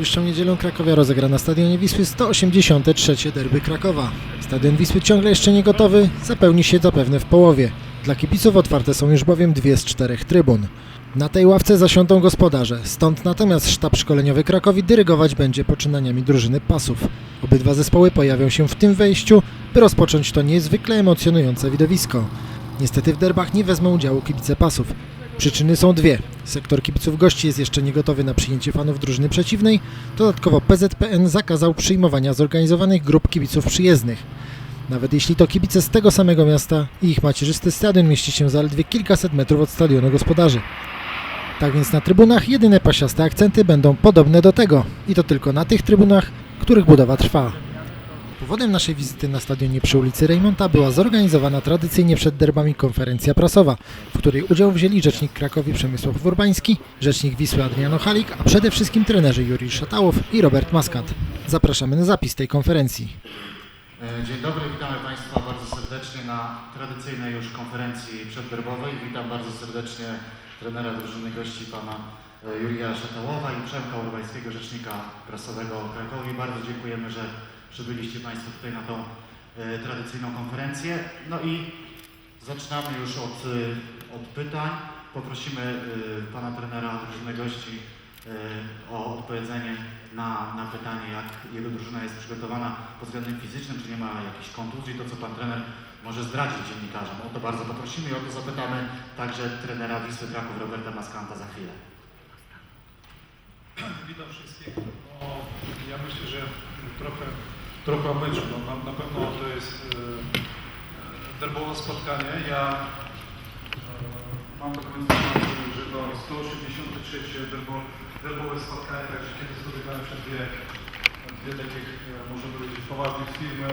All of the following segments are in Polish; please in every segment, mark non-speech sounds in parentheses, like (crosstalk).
najbliższą niedzielę Krakowia rozegra na Stadionie Wisły 183 derby Krakowa. Stadion Wisły ciągle jeszcze nie gotowy, zapełni się zapewne w połowie. Dla kibiców otwarte są już bowiem dwie z czterech trybun. Na tej ławce zasiądą gospodarze, stąd natomiast sztab szkoleniowy Krakowi dyrygować będzie poczynaniami drużyny pasów. Obydwa zespoły pojawią się w tym wejściu, by rozpocząć to niezwykle emocjonujące widowisko. Niestety w derbach nie wezmą udziału kibice pasów. Przyczyny są dwie. Sektor kibiców gości jest jeszcze nie gotowy na przyjęcie fanów drużyny przeciwnej. Dodatkowo PZPN zakazał przyjmowania zorganizowanych grup kibiców przyjezdnych. Nawet jeśli to kibice z tego samego miasta i ich macierzysty stadion mieści się zaledwie kilkaset metrów od stadionu gospodarzy. Tak więc na trybunach jedyne pasiaste akcenty będą podobne do tego i to tylko na tych trybunach, których budowa trwa. Powodem naszej wizyty na stadionie przy ulicy Rejmonta była zorganizowana tradycyjnie przed derbami konferencja prasowa, w której udział wzięli rzecznik Krakowi Przemysław Urbański, rzecznik Wisły Adriano Halik, a przede wszystkim trenerzy Jurij Szatałow i Robert Maskat. Zapraszamy na zapis tej konferencji. E, Dzień dobry, witamy Państwa bardzo serdecznie na tradycyjnej już konferencji przedderbowej. Witam bardzo serdecznie trenera drużyny gości pana e, Jurija Szatałowa i Przemka Urbańskiego, rzecznika prasowego Krakowi. Bardzo dziękujemy, że przybyliście Państwo tutaj na tą e, tradycyjną konferencję. No i zaczynamy już od, e, od pytań. Poprosimy e, pana trenera drużyny gości e, o odpowiedzenie na, na pytanie, jak jego drużyna jest przygotowana pod względem fizycznym, czy nie ma jakichś kontuzji, to co pan trener może zdradzić dziennikarzom. O to bardzo poprosimy i o to zapytamy także trenera Wisły Kraków Roberta Maskanta za chwilę. Witam wszystkich. No, ja myślę, że trochę, trochę o meczu. No, na, na pewno to jest e, e, derbowe spotkanie. Ja e, mam taką informację, że to 183 derbo, derbowe spotkanie, także kiedy spotykałem się dwie, dwie takie, e, można powiedzieć, poważne firmy,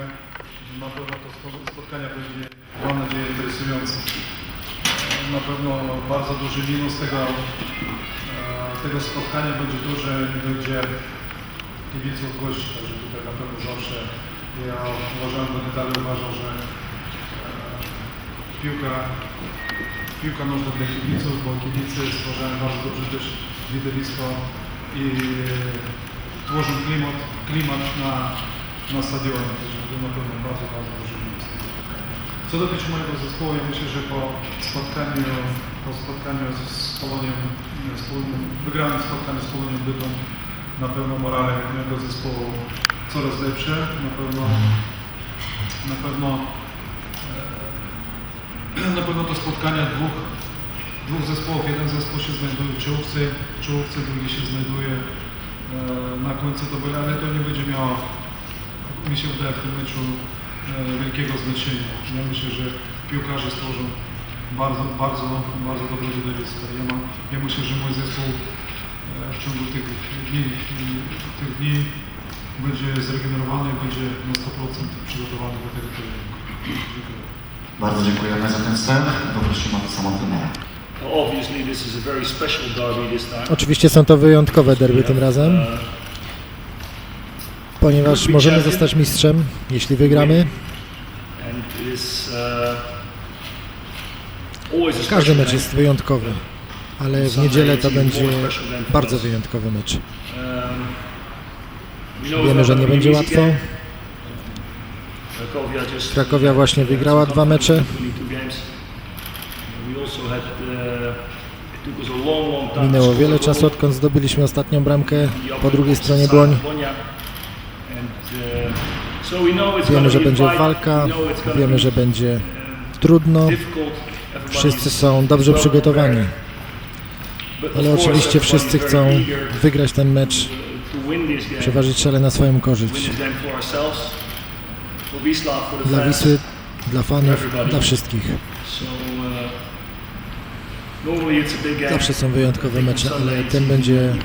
na pewno to spo- spotkanie będzie, mam nadzieję, interesujące. E, Na pewno bardzo duży minus tego e, tego spotkania będzie nie będzie kibiców gości, także tutaj na pewno zawsze ja uważałem, będę dalej uważał, że e, piłka, piłka nożna dla kibiców, bo kibice stwarzają bardzo dobrze też widowisko i tworzą klimat, klimat na, na stadionie, także to na pewno bardzo, bardzo spotkania. Co dotyczy mojego zespołu, ja myślę, że po spotkaniu, po spotkaniu z Polonią, z Polonią wygranym spotkaniu z Polonią Bytom, na pewno morale mojego zespołu coraz lepsze, na pewno na pewno e, (clears throat) na pewno to spotkania dwóch, dwóch zespołów, jeden zespół się znajduje w czołówce, w czołówce drugi się znajduje e, na końcu tabeli, ale to nie będzie miało mi się wydaje w tym meczu e, wielkiego znaczenia. Ja myślę, że piłkarze stworzą bardzo, bardzo, bardzo dobre widowisko. Ja, ja myślę, że mój zespół e, w ciągu tych dni, tych dni będzie zregenerowany i będzie na 100% przygotowany do tego. Dziękuję. Bardzo dziękujemy za ten wstęp. Poprosimy o trenera. Time. Oczywiście są to wyjątkowe derby tym razem, Uh, ponieważ możemy zostać mistrzem, jeśli wygramy. uh, Każdy mecz jest wyjątkowy, ale w niedzielę to będzie bardzo wyjątkowy mecz. Wiemy, że nie będzie łatwo. Krakowia właśnie wygrała dwa mecze. 22 games. We also had, it took us a long, long time to Minęło wiele czasu, odkąd zdobyliśmy ostatnią bramkę. Po drugiej stronie broń. Wiemy, że będzie walka, wiemy, że będzie trudno. Wszyscy są dobrze przygotowani, ale oczywiście wszyscy chcą wygrać ten mecz, przeważyć szale na swoją korzyść. Dla. Wisły, dla fanów, dla wszystkich. Zawsze są wyjątkowe mecze, ale ten będzie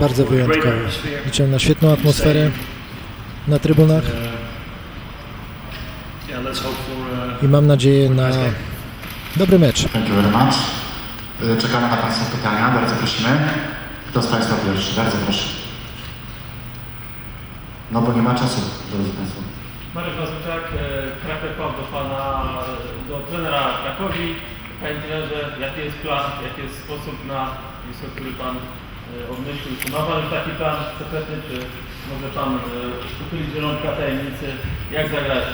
bardzo wyjątkowy. Liczę na świetną atmosferę na trybunach i mam nadzieję na dobry mecz. Czekamy na Państwa pytania. Bardzo prosimy. Kto z Państwa pierwszy? Bardzo proszę. No bo nie ma czasu, drodzy Państwo. Marek Mazurczak, e, Kraków do Pana, e, do trenera Krakowi. Panie trenerze, jaki jest plan, jaki jest sposób na Wisłę, który Pan odmyślił. Czy ma Pan taki plan konkretny, czy może Pan uchylić zielonka tajemnicy, jak zagrać?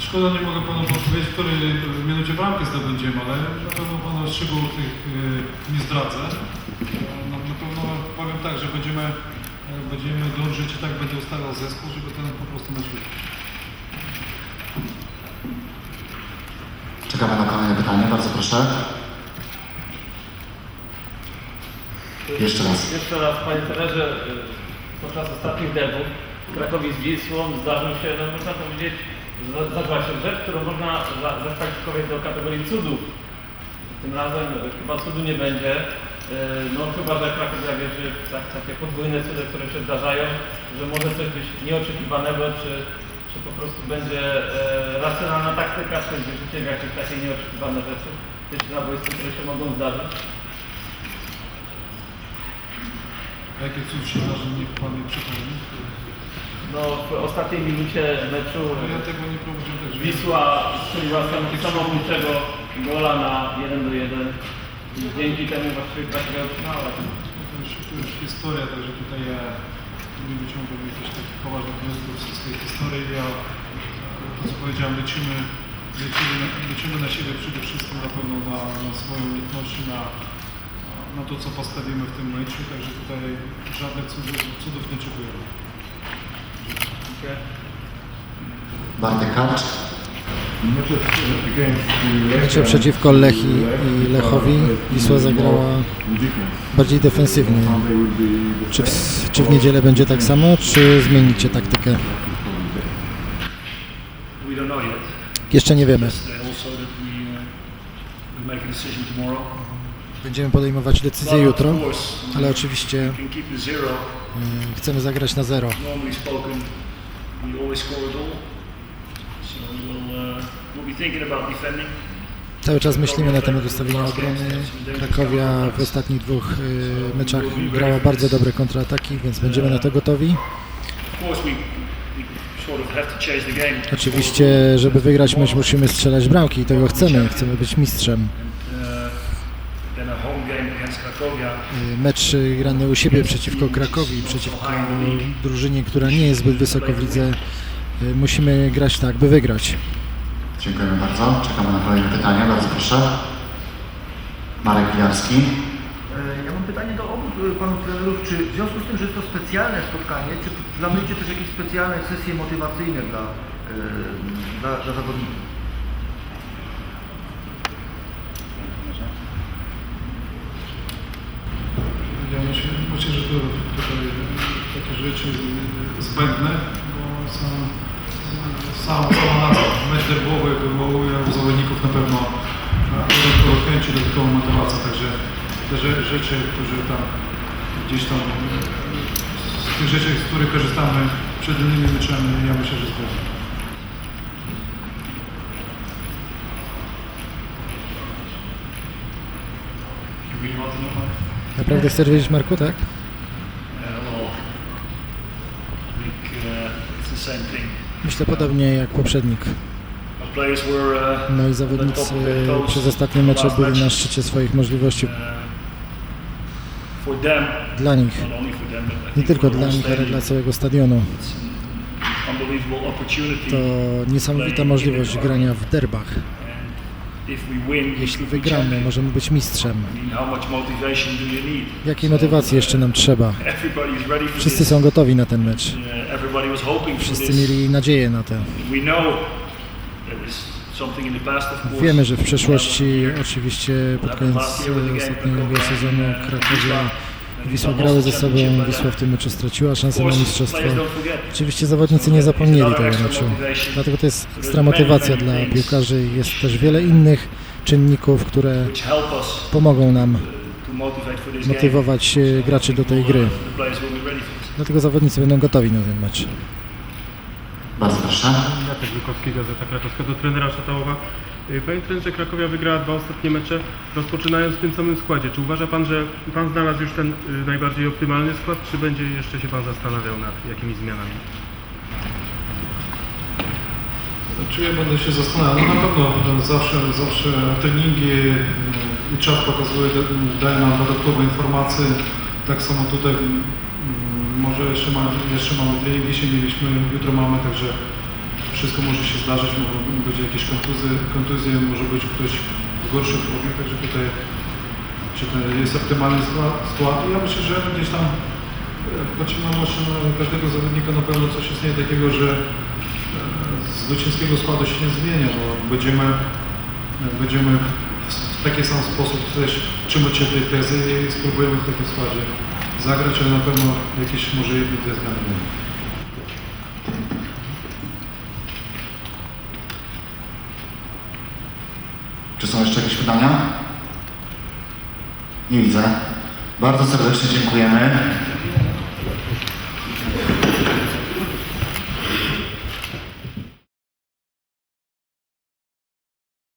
Szkoda, nie mogę Panu powiedzieć, w której minucie bramkę zdobędziemy, ale na pewno Panu szczegółów tych e, nie zdradzę. Na, na pewno powiem tak, że będziemy, e, będziemy dążyć i tak będzie ustalał zespół, żeby ten po prostu mecz wygrać. Czekamy na kolejne pytanie, bardzo proszę. Jeszcze raz. Jeszcze raz, Panie trenerze, y, podczas ostatnich derbów w Krakowie z Wisłą zdarzył się, no można powiedzieć, za- zdarzyła się rzecz, którą można za- zakwalifikować do kategorii cudów. Tym razem chyba cudu nie będzie. Y, No chyba, że Krakowia wierzy w tak, takie podwójne cudy, które się zdarzają, że może coś być nieoczekiwanego, czy, czy po prostu będzie e, racjonalna taktyka, czy wierzycie w jakieś takie nieoczekiwane rzeczy, też na boisku, które się mogą zdarzyć. A jakie cud się zdarzy, niech Pan mi przypomni. No, w ostatniej minucie meczu ja tego nie prowadziłem, także... Wisła strzeliła sam- samobójczego gola na 1 do 1 i dzięki temu właściwie Krakowia utrzymała. To już, to już historia, także tutaj ja nie wyciągam jakichś takich poważnych wniosków z tej historii. Ja, to co powiedziałem, lecimy, lecimy, na, lecimy na siebie przede wszystkim na pewno na, na swoją umiejętność, na, na to, co postawimy w tym meczu, także tutaj żadnych cudów, cudów nie oczekujemy. Bartek Karcz. Mecze przeciwko Lechi i Lechowi Wisła zagrała bardziej defensywnie. Czy w, czy w niedzielę będzie tak samo, czy zmienicie taktykę? Jeszcze nie wiemy. Będziemy podejmować decyzję jutro, ale oczywiście y, chcemy zagrać na zero. We always score a goal. So we'll, uh, we'll be thinking about defending. Cały czas myślimy na temat ustawienia obrony. Krakowia w ostatnich dwóch y, meczach grała bardzo dobre kontrataki, więc będziemy na to gotowi. Oczywiście, żeby wygrać mecz musimy strzelać bramki i tego chcemy. Chcemy być mistrzem. Mecz y, grany u siebie przeciwko Krakowi, przeciwko drużynie, która nie jest zbyt wysoko w lidze. Y, Musimy grać tak, by wygrać. Dziękujemy bardzo. Czekamy na kolejne pytanie, bardzo proszę. Marek Pilarski. E, Ja mam pytanie do obu e, panów trenerów, czy w związku z tym, że jest to specjalne spotkanie, czy planujecie też jakieś specjalne sesje motywacyjne dla, e, dla, dla zawodników? Myślę, że to tutaj takie rzeczy zbędne, bo sam, sam, sama nazwa, mecz derbowy wywołuje u zawodników na pewno e, dodatkową chęć i dodatkową motywację, także te rze- rzeczy, które tam gdzieś tam z tych rzeczy, z których korzystamy przed innymi meczami, ja myślę, że zbędne. Naprawdę chcesz wiedzieć, Marku, tak? Uh. Myślę podobnie jak poprzednik. Uh, No i zawodnicy przez ostatnie mecze byli na szczycie swoich możliwości. Uh, Dla nich, nie tylko dla nich, ale dla całego stadionu. To niesamowita możliwość grania w derbach. Jeśli wygramy, możemy być mistrzem. Jakiej motywacji jeszcze nam trzeba? Wszyscy są gotowi na ten mecz. Wszyscy mieli nadzieję na to. Wiemy, że w przeszłości, oczywiście pod koniec ostatniego sezonu Krakowia i Wisła grały ze sobą. Wisła w tym meczu straciła szansę na mistrzostwo. Oczywiście zawodnicy nie zapomnieli tego meczu. Dlatego to jest ekstra motywacja dla piłkarzy. Jest też wiele innych czynników, które pomogą nam motywować e, graczy do tej gry. Dlatego zawodnicy będą gotowi na ten mecz. Bardzo proszę. Jacek Lukowski, Gazeta Krakowska, do trenera Szatałowa. Y, Panie trenerze, Krakowia wygrała dwa ostatnie mecze, rozpoczynając w tym samym składzie. Czy uważa Pan, że Pan znalazł już ten y, najbardziej optymalny skład, czy będzie jeszcze się Pan zastanawiał nad jakimiś zmianami? Czy ja będę się zastanawiał? No na pewno zawsze, zawsze treningi, e, i czas pokazuje, da- daje nam dodatkowe informacje. Tak samo tutaj mm, może jeszcze, ma, jeszcze mamy trening, dzisiaj mieliśmy, jutro mamy, także wszystko może się zdarzyć, mogą być jakieś kontuzje, kontuzje może być ktoś w gorszej formie, także tutaj jest optymalny skład. skład. Ja myślę, że gdzieś tam e, patrzymy na maszynę każdego zawodnika na pewno coś istnieje takiego, że e, zwycięskiego składu się nie zmienia, bo będziemy, e, będziemy w taki sam sposób też trzymać się tej tezy i spróbujemy w takim składzie zagrać, ale na pewno jakieś może jedne, dwie zmiany będą. Czy są jeszcze jakieś pytania? Nie widzę. Bardzo serdecznie dziękujemy.